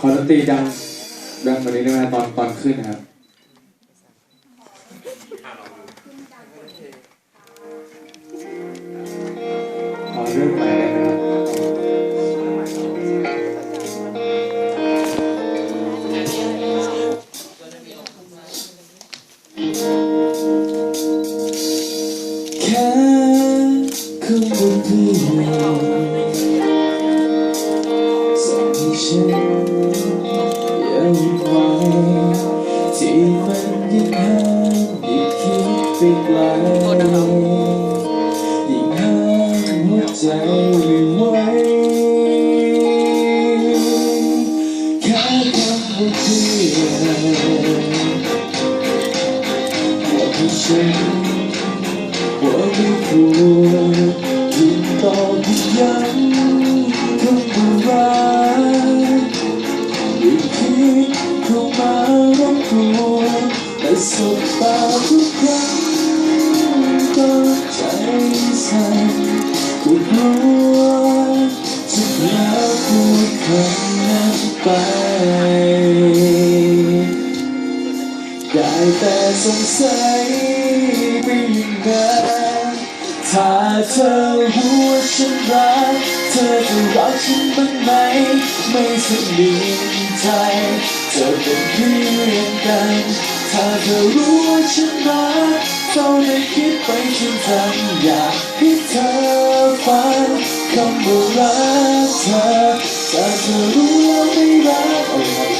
ขอดนตรีดังดังกว่านี้ได้ไหมตอนตอนขึ้นนะครับขอเริ่มใหม่ได้ไหมครับแค่คำพูดเยิ่งห้ามยิ่งคิดไปไกลยิ่งห้ามหัวใจไม่ไหวแค่คำพูดเพื่อนบอกให้ฉันว่าไม่ควร สบตาทุกครั้งก็ใจสั่นกูกลัวจะแล้วพูดคำนั้นไป ได้แต่สงสัยไปยิ่งนานถ้าเธอรู้ว่าฉันรัก เธอจะรักฉันบ้างไหม ไม่สนิทใจเธอเป็นเพื่อนกัน ถ้าเธอรู้ว่าฉันรักเธอได้คิดไปฉันทำอยากให้เธอฟังคำว่ารักเธอถ้าเธอรู้ว่าไม่รัก